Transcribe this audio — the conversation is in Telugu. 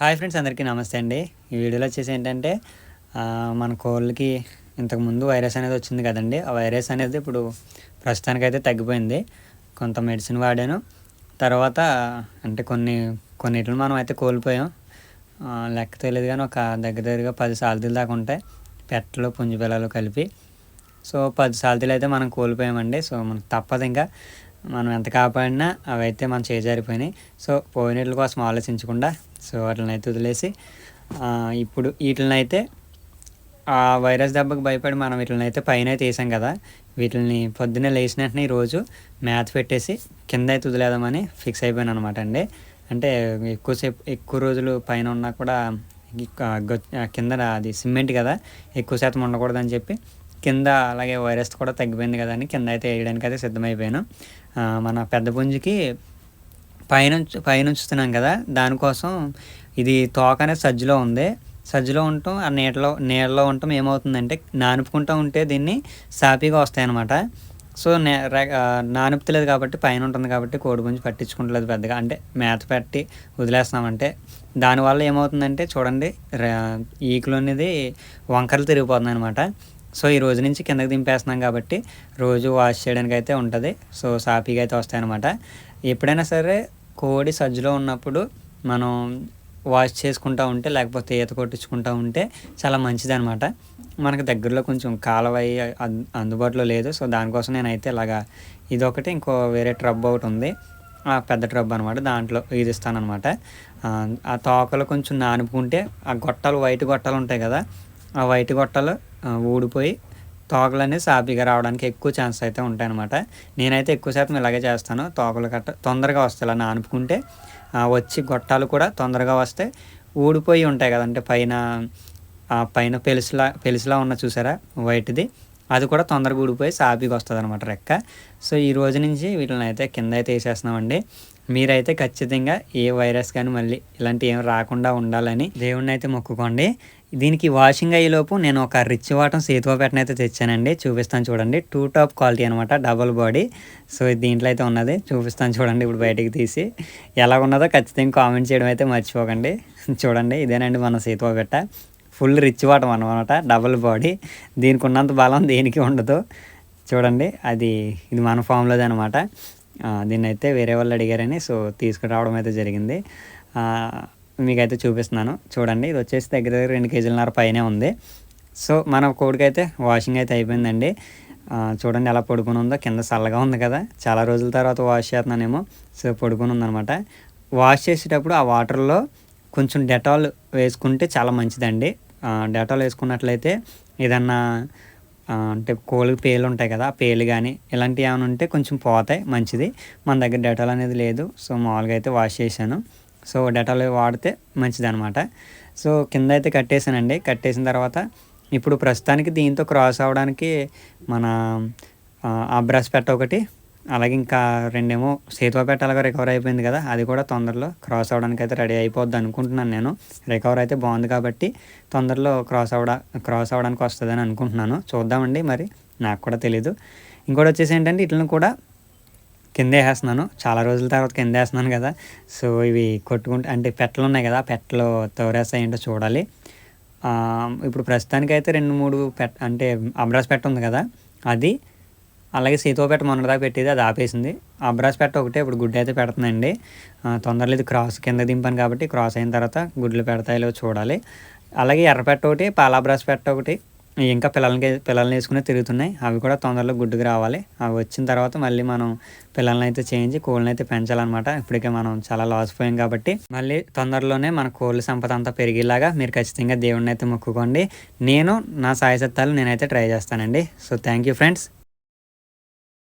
హాయ్ ఫ్రెండ్స్ అందరికీ నమస్తే అండి. ఈ వీడియోలో వచ్చేసి ఏంటంటే మన కోళ్ళకి ఇంతకుముందు వైరస్ అనేది వచ్చింది కదండి. ఆ వైరస్ అనేది ఇప్పుడు ప్రస్తుతానికైతే తగ్గిపోయింది. కొంత మెడిసిన్ వాడాను. తర్వాత అంటే కొన్ని కొన్నిటిని మనం అయితే కోల్పోయాం. లెక్క తెలియదు కానీ ఒక దగ్గర దగ్గరగా పది సాలతీలు దాకా ఉంటాయి. పెట్టలు పుంజు పిల్లలు కలిపి. సో పది సాలతీలు అయితే మనం కోల్పోయామండి. సో మనకు తప్పదు ఇంకా. మనం ఎంత కాపాడినా అవి అయితే మనం చేజారిపోయినాయి సో పోయినట్ల కోసం ఆలోచించకుండా సో వాటిని అయితే వదిలేసి ఇప్పుడు వీటినైతే ఆ వైరస్ దెబ్బకు భయపడి మనం వీటిని అయితే పైన అయితే వేసాం కదా వీటిని పొద్దున్నే లేచిన వెంటనే ఈరోజు మ్యాథ్ పెట్టేసి కింద అయితే వదిలేదామని ఫిక్స్ అయిపోయాను అనమాట అండి. అంటే ఎక్కువసేపు ఎక్కువ రోజులు పైన ఉన్నా కూడా కింద అది సిమెంట్ కదా ఎక్కువ శాతం ఉండకూడదని చెప్పి కింద అలాగే వైరస్ కూడా తగ్గిపోయింది కదా అని కింద అయితే వేయడానికి అయితే సిద్ధమైపోయాను. మన పెద్ద పుంజుకి పైనుంచి పైనుంచుతున్నాం కదా దానికోసం ఇది తోక అనేది సజ్జలో ఉంది. సజ్జలో ఉండటం ఆ నీటిలో నీళ్ళలో ఉండటం ఏమవుతుందంటే నానుపుకుంటూ ఉంటే దీన్ని సాపీగా వస్తాయన్నమాట. సో నే నానుపుతలేదు కాబట్టి పైన ఉంటుంది కాబట్టి కోడి పుంజు పట్టించుకుంటలేదు పెద్దగా. అంటే మేత పెట్టి వదిలేస్తామంటే దానివల్ల ఏమవుతుందంటే చూడండి ఈకులు అనేది వంకరలు తిరిగిపోతుంది అనమాట సో ఈ రోజు నుంచి కిందకి దింపేస్తున్నాం కాబట్టి రోజు వాష్ చేయడానికి అయితే ఉంటుంది. సో సాఫీగా అయితే వస్తాయన్నమాట. ఎప్పుడైనా సరే కోడి సజ్జలో ఉన్నప్పుడు మనం వాష్ చేసుకుంటూ ఉంటే లేకపోతే ఈత కొట్టించుకుంటూ ఉంటే చాలా మంచిది అనమాట మనకు దగ్గరలో కొంచెం కాలువ అందుబాటులో లేదు. సో దానికోసం నేనైతే ఇలాగా ఇదొకటి ఇంకో వేరే ట్రబ్ ఒకటి ఉంది. ఆ పెద్ద ట్రబ్ అనమాట దాంట్లో ఇది ఇస్తానమాట ఆ తోకలు కొంచెం నానుపుకుంటే ఆ గొట్టాలు వైట్ గొట్టాలు ఉంటాయి కదా ఆ వైట్ గొట్టాలు ఊడిపోయి తోకలన్నీ సాఫీగా రావడానికి ఎక్కువ ఛాన్స్ అయితే ఉంటాయి అనమాట నేనైతే ఎక్కువ శాతం ఇలాగే చేస్తాను. తోకలు కట్ట తొందరగా వస్తాయి ఇలా నానుపుకుంటే వచ్చి గొట్టాలు కూడా తొందరగా వస్తే ఊడిపోయి ఉంటాయి కదంటే పైన పైన పెలుసులా పెలుసులా ఉన్న చూసారా? వైట్ది. అది కూడా తొందరగా ఊడిపోయి సాఫీగా వస్తుంది అనమాట రెక్క. సో ఈ రోజు నుంచి వీటిని అయితే కింద అయితే వేసేస్తున్నామండి. మీరైతే ఖచ్చితంగా ఏ వైరస్ కానీ మళ్ళీ ఇలాంటి ఏం రాకుండా ఉండాలని దేవుణ్ణి అయితే మొక్కుకోండి. దీనికి వాషింగ్ అయ్యేలోపు నేను ఒక రిచ్ వాటం సేతువపేటను అయితే తెచ్చానండి. చూపిస్తాను చూడండి. టూ టాప్ క్వాలిటీ అనమాట డబుల్ బాడీ సో దీంట్లో అయితే ఉన్నది. చూపిస్తాను చూడండి ఇప్పుడు బయటికి తీసి. ఎలా ఉన్నదో ఖచ్చితంగా కామెంట్ చేయడం అయితే మర్చిపోకండి. చూడండి ఇదేనండి మన సేతువపేట ఫుల్ రిచ్ వాటం అనమాట డబుల్ బాడీ దీనికి ఉన్నంత బలం దేనికి ఉండదు. చూడండి అది ఇది మన ఫామ్లోది అనమాట దీన్ని అయితే వేరే వాళ్ళు అడిగారని సో తీసుకురావడం అయితే జరిగింది. మీకైతే చూపిస్తున్నాను. చూడండి ఇది వచ్చేసి దగ్గర దగ్గర రెండు కేజీలన్నర పైనే ఉంది. సో మన కోడికైతే వాషింగ్ అయితే అయిపోయిందండి. చూడండి ఎలా పడుకుని ఉందో. కింద చల్లగా ఉంది కదా. చాలా రోజుల తర్వాత వాష్ చేస్తున్నానేమో. సో పడుకుని ఉందనమాట వాష్ చేసేటప్పుడు ఆ వాటర్లో కొంచెం డెటాల్ వేసుకుంటే చాలా మంచిదండి. డెటాల్ వేసుకున్నట్లయితే ఏదన్నా అంటే కోళ్ళకి పేలు ఉంటాయి కదా పేలు కానీ ఇలాంటివి ఏమైనా ఉంటే కొంచెం పోతాయి మంచిది. మన దగ్గర డెటాల్ అనేది లేదు. సో మామూలుగా అయితే వాష్ చేశాను. సో డెటాల్ వాడితే మంచిది అనమాట సో కింద అయితే కట్టేసానండి కట్టేసిన తర్వాత ఇప్పుడు ప్రస్తుతానికి దీంతో క్రాస్ అవ్వడానికి మన అబ్రాస్ పెట్ట ఒకటి అలాగే ఇంకా రెండేమో సేతువపేట అలాగే రికవర్ అయిపోయింది కదా అది కూడా తొందరలో క్రాస్ అవ్వడానికి అయితే రెడీ అయిపోద్ది అనుకుంటున్నాను నేను. రికవర్ అయితే బాగుంది కాబట్టి తొందరలో క్రాస్ అవ్వడా క్రాస్ అవ్వడానికి వస్తుందని అనుకుంటున్నాను. చూద్దామండి మరి నాకు కూడా తెలీదు. ఇంకోటి వచ్చేసి ఏంటంటే ఇట్లను కూడా కింద వేసేస్తున్నాను చాలా రోజుల తర్వాత కింద వేస్తున్నాను కదా. సో ఇవి కొట్టుకుంటే అంటే పెట్టలు ఉన్నాయి కదా పెట్టలు తోరేస్తాయంటో చూడాలి. ఇప్పుడు ప్రస్తుతానికైతే రెండు మూడు పెట్ అంటే అబ్రాస్ పెట్ట ఉంది కదా. అది అలాగే సీతోపేట మొన్నదాకా పెట్టేది అది ఆపేసింది. అబ్రాస్ పెట్ట ఒకటే ఇప్పుడు గుడ్డ అయితే పెడుతుందండి. తొందరలో ఇది క్రాస్ కింద దింపాను కాబట్టి క్రాస్ అయిన తర్వాత గుడ్లు పెడతాయో చూడాలి. అలాగే ఎర్రపెట్ట ఒకటి పాలాబ్రాస్ పెట్ట ఒకటి ఇంకా పిల్లలకి పిల్లల్ని వేసుకునే తిరుగుతున్నాయి. అవి కూడా తొందరలో గుడ్డుకు రావాలి. అవి వచ్చిన తర్వాత మళ్ళీ మనం పిల్లల్ని అయితే చేయించి కోళ్ళని అయితే పెంచాలన్నమాట. ఇప్పటికే మనం చాలా లాస్ పోయాం కాబట్టి. మళ్ళీ తొందరలోనే మన కోళ్ళ సంపద అంతా పెరిగేలాగా మీరు ఖచ్చితంగా దేవుడిని అయితే మొక్కుకోండి. నేను నా సాయసత్తాలు నేనైతే ట్రై చేస్తానండి. So thank you friends